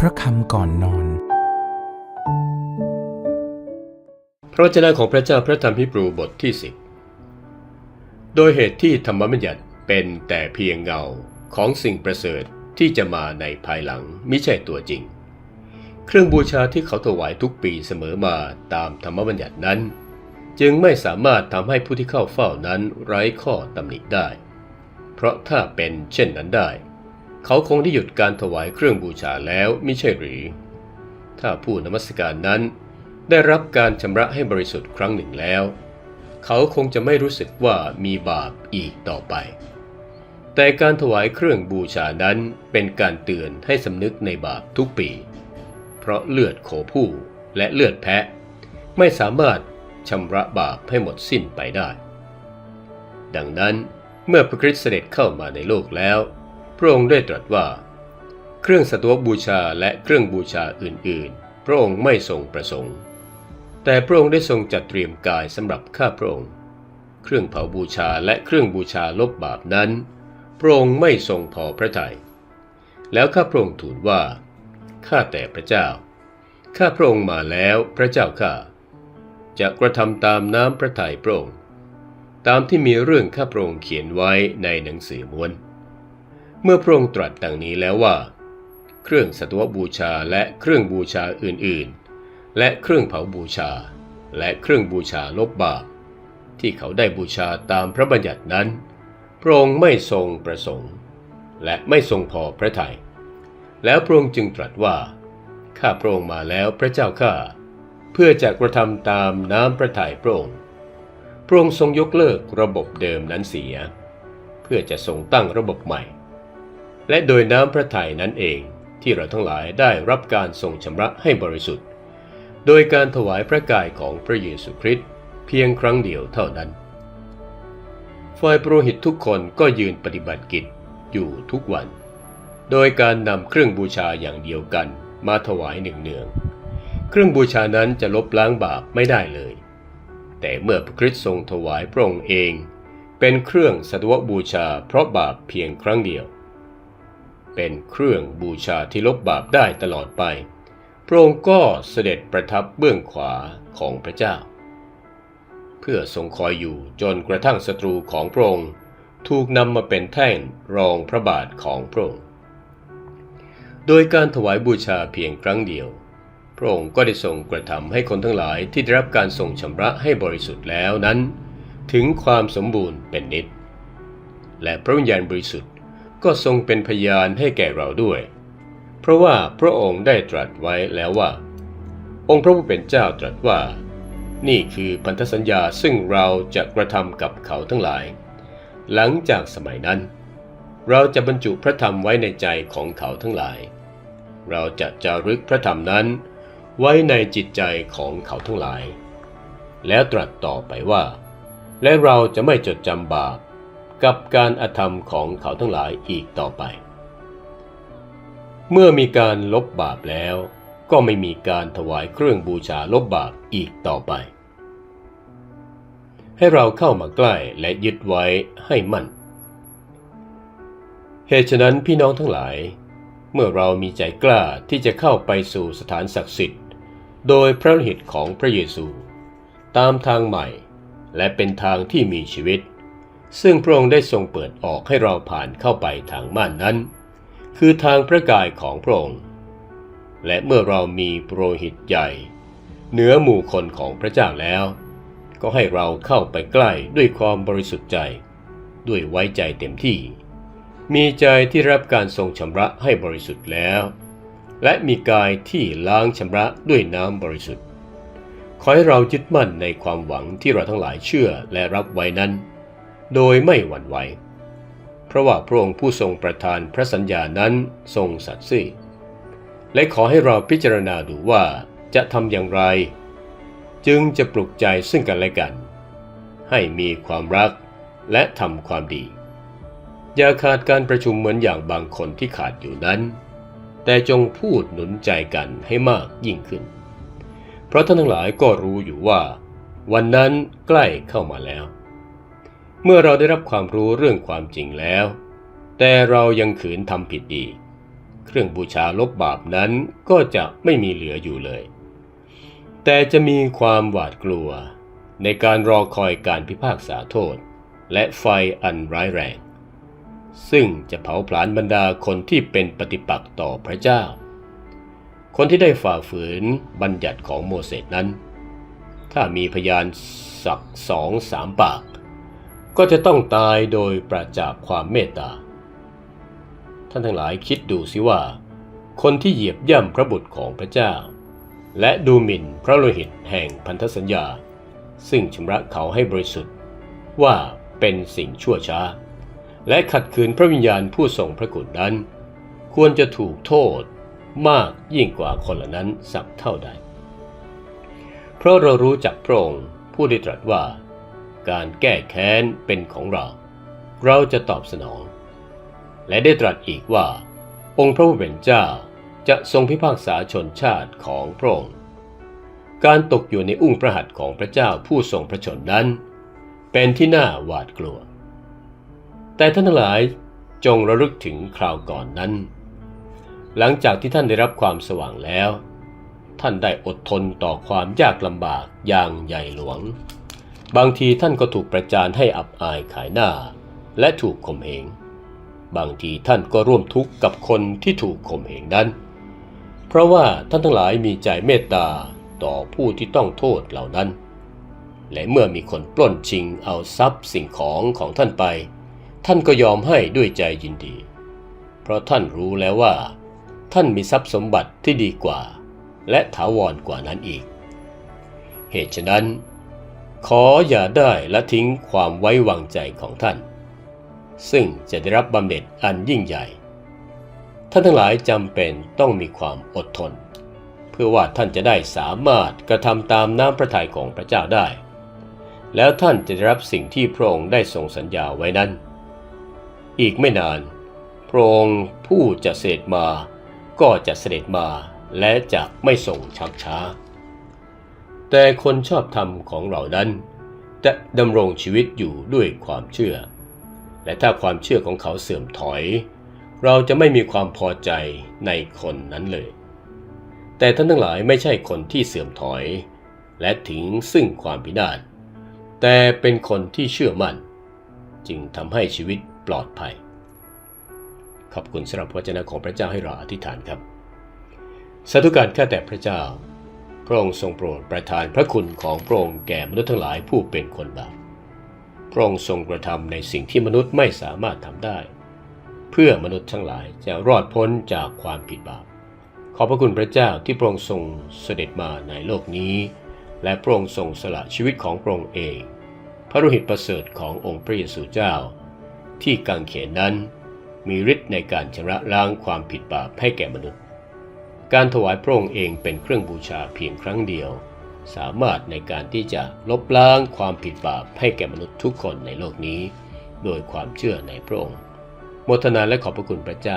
พระคำก่อนนอน พระวจนะของพระเจ้าพระธรรมฮิบรูบทที่สิบโดยเหตุที่ธรรมบัญญัติเป็นแต่เพียงเงาของสิ่งประเสริฐที่จะมาในภายหลังม่ใช่ตัวจริง เครื่องบูชาที่เขาถวายทุกปีเสมอมาตามธรรมบัญญัตินั้น จึงไม่สามารถทำให้ผู้ที่เข้าเฝ้านั้นไร้ข้อตำหนิได้ เพราะถ้าเป็นเช่นนั้นได้ เขาคงได้หยุดการถวายเครื่องบูชาแล้วไม่ใช่หรือ ถ้าผู้นมัสการนั้น ได้รับการชำระให้บริสุทธิ์ครั้งหนึ่งแล้ว เขาคงจะไม่รู้สึกว่ามีบาปอีกต่อไป แต่การถวายเครื่องบูชานั้นเป็นการเตือนให้สำนึกในบาปทุกปี เพราะเลือดโคผู้และเลือดแพะ ไม่สามารถชำระบาปให้หมดสิ้นไปได้ ดังนั้นเมื่อพระคริสต์เสด็จเข้ามาในโลกแล้ว พระองค์ได้ตรัสว่า เครื่องสตวบูชาและเครื่องบูชาอื่น ๆ พระองค์ไม่ทรงประสงค์ แต่พระองค์ได้ทรงจัดเตรียมกายสำหรับข้าพระองค์ เครื่องเผาบูชาและเครื่องบูชาลบบาปนั้น พระองค์ไม่ทรงพอพระทยัยแล้วข้าพระองค์ทูลว่าข้าแต่พระเจ้า ข้าพระองค์มาแล้วพระเจ้าข้าจะกระทำตามน้ำพระทัยพระองค์ ตามที่มีเรื่องข้าพระองค์เขียนไว้ในหนังสือม้วน เมื่อพระองค์ตรัสดังนี้แล้วว่า เครื่องสัตวบูชาและเครื่องบูชาอื่นๆ และเครื่องเผาบูชา และเครื่องบูชาลบบาป ที่เขาได้บูชาตามพระบัญญัตินั้น พระองค์ไม่ทรงประสงค์ และไม่ทรงพอพระทยัยแล้วพระองค์จึงตรัสว่า ข้าพระองค์มาแล้วพระเจ้าข้าเพื่อจะกระทำตามน้ำพระทัยพระองค์ พระองค์ทรงยกเลิกระบบเดิมนั้นเสีย เพื่อจะทรงตั้งระบบใหม่ และโดยน้ำพระทัยนั้นเองที่เราทั้งหลายได้รับการทรงชำระให้บริสุทธิ์ โดยการถวายพระกายของพระเยซูคริสต์เพียงครั้งเดียวเท่านั้น ฝ่ายปรหิตทุกคนก็ยืนปฏิบัติกิจอยู่ทุกวัน โดยการนำเครื่องบูชาอย่างเดียวกันมาถวายหนึ่งเนืองเครื่องบูชานั้นจะลบล้างบาปไม่ได้เลย แต่เมื่อพระคริสต์ทรงถวายพระองค์เอง เป็นเครื่องสัตวบูชาเพราะบาปเพียงครั้งเดียว เป็นเครื่องบูชาที่ลบบาปได้ตลอดไป พระองค์ก็เสด็จประทับเบื้องขวาของพระเจ้า เพื่อทรงคอยอยู่จนกระทั่งศัตรูของพระองค์ถูกนำมาเป็นแท่นรองพระบาทของพระองค์ โดยการถวายบูชาเพียงครั้งเดียว พระองค์ก็ได้ทรงกระทำให้คนทั้งหลายที่ได้รับการทรงชำระให้บริสุทธิ์แล้วนั้น ถึงความสมบูรณ์เป็นนิจและพระวิญญาณบริสุทธิ์ ก็ทรงเป็นพยานให้แก่เราด้วย เพราะว่าพระองค์ได้ตรัสไว้แล้วว่า องค์พระผู้เป็นเจ้าตรัสว่า นี่คือพันธสัญญาซึ่งเราจะกระทำกับเขาทั้งหลาย หลังจากสมัยนั้น เราจะบรรจุพระธรรมไว้ในใจของเขาทั้งหลาย เราจะจารึกพระธรรมนั้น ไว้ในจิตใจของเขาทั้งหลาย แล้วตรัสต่อไปว่า และเราจะไม่จดจำบาป กับการอธรรมของเขาทั้งหลายอีกต่อไป เมื่อมีการลบบาปแล้ว ก็ไม่มีการถวายเครื่องบูชาลบบาปอีกต่อไป ให้เราเข้ามาใกล้และยึดไว้ให้มั่น เหตุฉะนั้นพี่น้องทั้งหลาย เมื่อเรามีใจกล้าที่จะเข้าไปสู่สถานศักดิ์สิทธิ์ โดยพระฤทธิ์ของพระเยซู ตามทางใหม่ และเป็นทางที่มีชีวิต ซึ่งพระองค์ได้ทรงเปิดออกให้เราผ่านเข้าไปทางม่านนั้น คือทางพระกายของพระองค์ และเมื่อเรามีโปรหิตใหญ่ เหนือหมู่คนของพระเจ้าแล้ว ก็ให้เราเข้าไปใกล้ด้วยความบริสุทธิ์ใจ ด้วยไว้ใจเต็มที่ มีใจที่รับการทรงชำระให้บริสุทธิ์แล้ว และมีกายที่ล้างชำระด้วยน้ำบริสุทธิ์ขอให้เรายึดมั่นในความหวังที่เราทั้งหลายเชื่อและรับไว้นั้น โดยไม่หวั่นไหว เพราะว่าพระองค์ผู้ทรงประทานพระสัญญานั้นทรงสัตย์ซื่อ และขอให้เราพิจารณาดูว่าจะทำอย่างไร จึงจะปลุกใจซึ่งกันและกัน ให้มีความรักและทำความดี อย่าขาดการประชุมเหมือนอย่างบางคนที่ขาดอยู่นั้น แต่จงพูดหนุนใจกันให้มากยิ่งขึ้น เพราะท่านทั้งหลายก็รู้อยู่ว่า วันนั้นใกล้เข้ามาแล้ว เมื่อเราได้รับความรู้เรื่องความจริงแล้ว แต่เรายังขืนทำผิดอีก เครื่องบูชาลบบาปนั้นก็จะไม่มีเหลืออยู่เลย แต่จะมีความหวาดกลัว ในการรอคอยการพิพากษาโทษ และไฟอันร้ายแรง ซึ่งจะเผาผลาญบรรดาคนที่เป็นปฏิปักษ์ต่อพระเจ้า คนที่ได้ฝ่าฝืนบัญญัติของโมเสสนั้น ถ้ามีพยานสักสองสามปาก ก็จะต้องตายโดยปราจากความเมตตา ท่านทั้งหลายคิดดูสิว่า คนที่เหยียบย่ำพระบุตรของพระเจ้า และดูหมิ่นพระโลหิตแห่งพันธสัญญา ซึ่งชำระเขาให้บริสุทธิ์ ว่าเป็นสิ่งชั่วช้า และขัดขืนพระวิญญาณผู้ทรงพระคุณนั้น ควรจะถูกโทษมากยิ่งกว่าคนเหล่านั้นสักเท่าใด เพราะเรารู้จักพระองค์ผู้ได้ตรัสว่า การแก้แค้นเป็นของเรา เราจะตอบสนอง และได้ตรัสอีกว่า องค์พระผู้เป็นเจ้าจะทรงพิพากษาชนชาติของพระองค์ การตกอยู่ในอุ้งพระหัตถ์ของพระเจ้าผู้ทรงพระชนนั้น เป็นที่น่าหวาดกลัว แต่ท่านหลายจงระลึกถึงคราวก่อนนั้น หลังจากที่ท่านได้รับความสว่างแล้ว ท่านได้อดทนต่อความยากลำบากอย่างใหญ่หลวง บางทีท่านก็ถูกประจานให้อับอายขายหน้า และถูกข่มเหง บางทีท่านก็ร่วมทุกข์กับคนที่ถูกข่มเหงนั้น เพราะว่าท่านทั้งหลายมีใจเมตตาต่อผู้ที่ต้องโทษเหล่านั้น และเมื่อมีคนปล้นชิงเอาทรัพย์สิ่งของของท่านไป ท่านก็ยอมให้ด้วยใจยินดี เพราะท่านรู้แล้วว่า ท่านมีทรัพย์สมบัติที่ดีกว่า และถาวรกว่านั้นอีก เหตุฉะนั้น ขออย่าได้ละทิ้งความไว้วางใจของท่าน ซึ่งจะได้รับบำเหน็จอันยิ่งใหญ่ ท่านทั้งหลายจำเป็นต้องมีความอดทน เพื่อว่าท่านจะได้สามารถกระทำตามน้ำพระทัยของพระเจ้าได้ แล้วท่านจะได้รับสิ่งที่พระองค์ได้ทรงสัญญาไว้นั้น อีกไม่นาน พระองค์ผู้จะเสด็จมา ก็จะเสด็จมาและจะไม่ทรงชักช้า แต่คนชอบธรรมของเรานั้น จะดำรงชีวิตอยู่ด้วยความเชื่อ และถ้าความเชื่อของเขาเสื่อมถอย เราจะไม่มีความพอใจในคนนั้นเลย แต่ท่านทั้งหลายไม่ใช่คนที่เสื่อมถอย และถึงซึ่งความพินาศแต่เป็นคนที่เชื่อมั่น จึงทำให้ชีวิตปลอดภัย ขอบคุณสำหรับพระเจ้าของพระเจ้าให้เราอธิษฐานครับสาธุการข้าแต่พระเจ้า พระองค์ทรงโปรดประทานพระคุณของพระองค์แก่มนุษย์ทั้งหลายผู้เป็นคนบาป พระองค์ทรงกระทำในสิ่งที่มนุษย์ไม่สามารถทำได้ เพื่อมนุษย์ทั้งหลายจะรอดพ้นจากความผิดบาป ขอพระคุณพระเจ้าที่พระองค์ทรงเสด็จมาในโลกนี้ และพระองค์ทรงสละชีวิตของพระองค์เอง พระโลหิตประเสริฐขององค์พระเยซูเจ้า ที่กางเขนนั้นมีฤทธิ์ในการชำระล้างความผิดบาปให้แก่มนุษย์ การถวายพระองค์เองเป็นเครื่องบูชาเพียงครั้งเดียว สามารถในการที่จะลบล้างความผิดบาปให้แก่มนุษย์ทุกคนในโลกนี้ โดยความเชื่อในพระองค์โมทนาและขอบพระคุณพระเจ้า